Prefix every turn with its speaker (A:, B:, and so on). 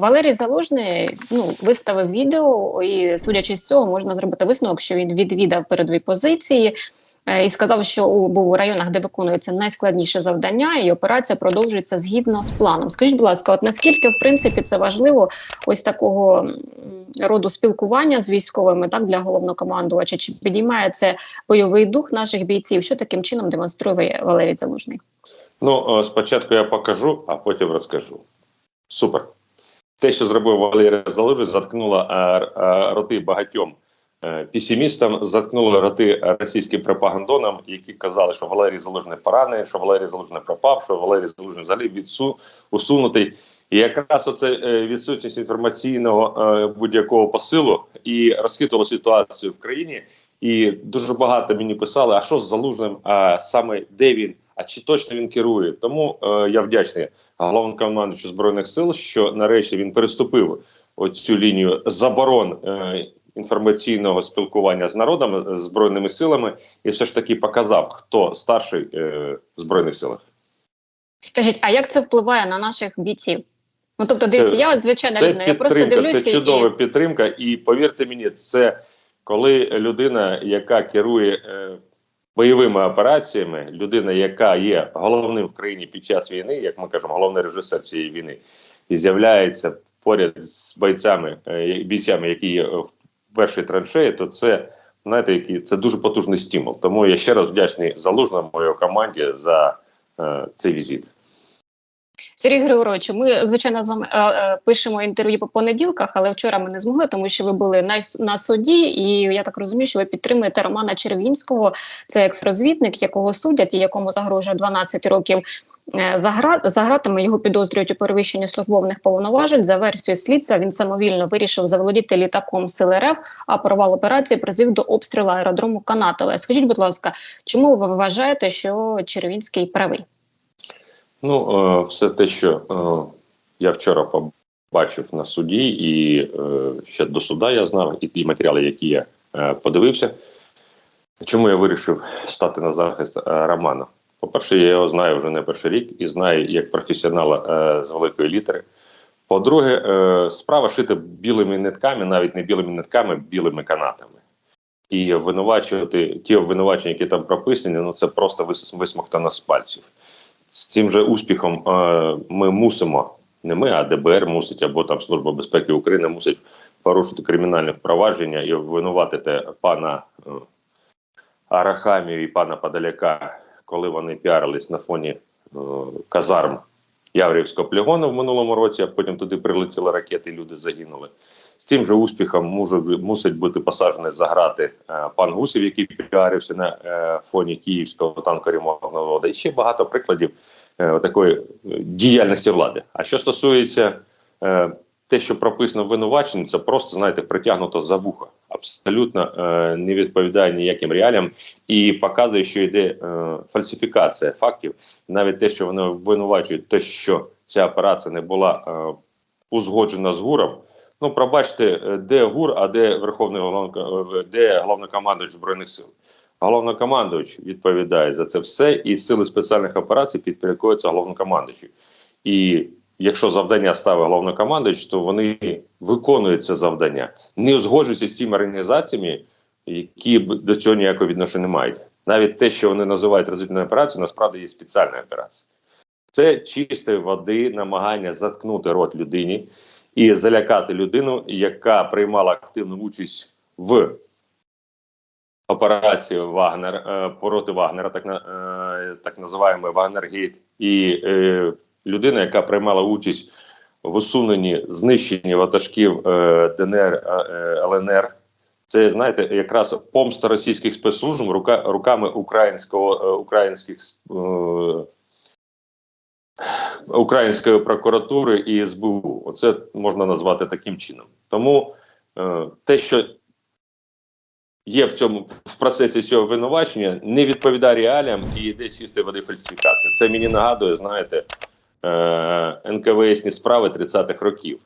A: Валерій Залужний ну виставив відео, і судячи з цього, можна зробити висновок, що він відвідав передові позиції е, і сказав, що у був у районах, де виконується найскладніше завдання, і операція продовжується згідно з планом. Скажіть, будь ласка, от наскільки в принципі це важливо ось такого роду спілкування з військовими, так для головнокомандувача? Чи підіймає це бойовий дух наших бійців? Що таким чином демонструє Валерій Залужний?
B: Ну, е, спочатку я покажу, а потім розкажу. Супер. Те, що зробив Валерій Залужний, заткнуло е, е, роти багатьом е, песимістам, заткнуло роти російським пропагандонам, які казали, що Валерій Залужний поранений, що Валерій Залужний пропав, що Валерій Залужний взагалі відсу, усунутий. І якраз оце відсутність інформаційного будь-якого посилу і розхитувала ситуацію в країні. І дуже багато мені писали: а що з залужним, а саме де він, а чи точно він керує? Тому е, я вдячний головнокомандуючу збройних сил, що нарешті він переступив оцю лінію заборон е, інформаційного спілкування з народом, з збройними силами, і все ж таки показав, хто старший е, в збройних силах.
A: Скажіть, а як це впливає на наших бійців? Ну тобто, дивіться,
B: Це-
A: я от звичайна
B: Це
A: людина, я просто дивлюся
B: це чудова
A: і
B: підтримка. І повірте мені, це коли людина, яка керує е, бойовими операціями, людина, яка є головним в країні під час війни, як ми кажемо, головний режисер цієї війни, і з'являється поряд з бойцями, е, бійцями, які є в першій траншеї, то це знаєте, які це дуже потужний стимул. Тому я ще раз вдячний залужному моїй команді за е, цей візит.
A: Сергій Григоровичу, ми звичайно з вами е, е, пишемо інтерв'ю по понеділках, але вчора ми не змогли, тому що ви були на, на суді, і я так розумію, що ви підтримуєте Романа Червінського. Це екс-розвідник, якого судять і якому загрожує 12 років. е, За, гратами його підозрюють у перевищенні службових повноважень. За версією слідства він самовільно вирішив заволодіти літаком Сил РФ, а провал операції призвів до обстрілу аеродрому Канатове. Скажіть, будь ласка, чому ви вважаєте, що Червінський правий?
B: Ну, е, все те, що е, я вчора побачив на суді, і е, ще до суда я знав, і ті матеріали, які я подивився. Чому я вирішив стати на захист Романа? По-перше, я його знаю вже не перший рік і знаю як професіонала з великої літери. По-друге, справа шита білими нитками, навіть не білими нитками, білими канатами. І обвинувачувати ті обвинувачення, які там прописані, ну це просто вис- висмоктано з пальців з цим же успіхом е, ми мусимо, не ми, а ДБР мусить, або там Служба безпеки України мусить порушити кримінальне впровадження і обвинуватити пана е, Арахамію і пана Подоляка, коли вони піарились на фоні е, казарм Яврівського полігону в минулому році, а потім туди прилетіли ракети, і люди загинули. З тим же успіхом може, мусить бути посаджений за грати е, пан Гусів, який піарився на е, фоні Київського танкоремонтного заводу. І ще багато прикладів е, такої е, діяльності влади. А що стосується е, те, що прописано в винуваченні, це просто знаєте, притягнуто за вуха. Абсолютно е, не відповідає ніяким реаліям і показує, що йде е, фальсифікація фактів. Навіть те, що вони винувачують, те, що ця операція не була е, узгоджена з ГУРом. Ну, пробачте, е, де ГУР, а де Верховний головно, де головнокомандуючий Збройних сил. Головнокомандуючий відповідає за це все, і сили спеціальних операцій підпорядкуються головнокомандуючий. І якщо завдання ставить головнокомандуючий, то вони виконують це завдання, не узгоджуються з тими організаціями, які до цього ніякого відношення не мають. Навіть те, що вони називають розвідною операцією, насправді є спеціальна операція. Це чистої води намагання заткнути рот людині і залякати людину, яка приймала активну участь в операції Вагнер е, проти Вагнера, так е, так називаємо Вагнергейт, і е, людина, яка приймала участь в усуненні знищенні ватажків е, ДНР е, ЛНР. Це знаєте, якраз помста російських спецслужб рука, руками українського е, українських е, Української прокуратури і СБУ. Оце можна назвати таким чином. Тому е, те, що є в цьому в процесі цього винувачення, не відповідає реаліям і йде чистої води фальсифікація. Це мені нагадує, знаєте, е, НКВСні справи 30-х років,